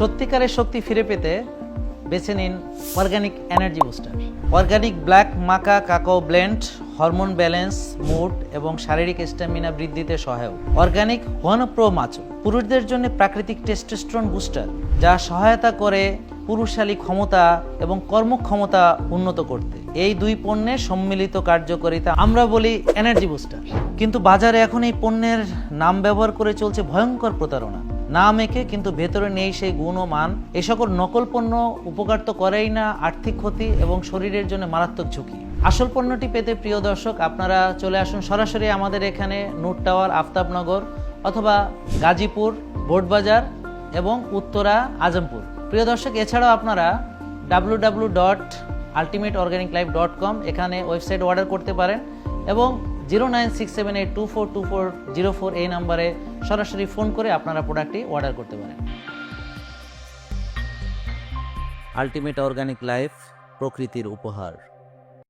সত্যিকারের শক্তি ফিরে পেতে বেছে নিন organic energy booster. Organic black maca cacao blend, hormone balance, mood এবং শারীরিক স্ট্যামিনা বৃদ্ধিতে সহায়ক। অর্গ্যানিক প্রো মাছ পুরুষদের জন্য প্রাকৃতিক টেস্টোস্টেরন বুস্টার, যা সহায়তা করে পুরুষালী ক্ষমতা এবং কর্মক্ষমতা উন্নত করতে। এই দুই পণ্যের সম্মিলিত কার্যকারিতা, আমরা বলি এনার্জি বুস্টার কিন্তু বাজারে এখন এই পণ্যের নাম ব্যবহার করে চলছে ভয়ঙ্কর প্রতারণা। নাম একে কিন্তু ভেতরে নেই সেই গুণ ও মান। এ সকল নকল পণ্য উপকার তো করেই না আর্থিক ক্ষতি এবং শরীরের জন্য মারাত্মক ঝুঁকি। আসল পণ্যটি পেতে প্রিয় দর্শক, আপনারা চলে আসুন সরাসরি আমাদের এখানে নুট টাওয়ার, আফতাবনগর অথবা গাজীপুর বোর্ডবাজার এবং উত্তরা, আজমপুর। প্রিয় দর্শক, এছাড়াও আপনারা W W dot ultimate organic life dot com এখানে ওয়েবসাইট অর্ডার করতে পারেন, এবং zero nine six seven eight two four two four zero four এই নাম্বারে সরাসরি ফোন করে আপনারা প্রোডাক্টটি অর্ডার করতে পারেন। আলটিমেট অর্গ্যানিক লাইফ প্রকৃতির উপহার।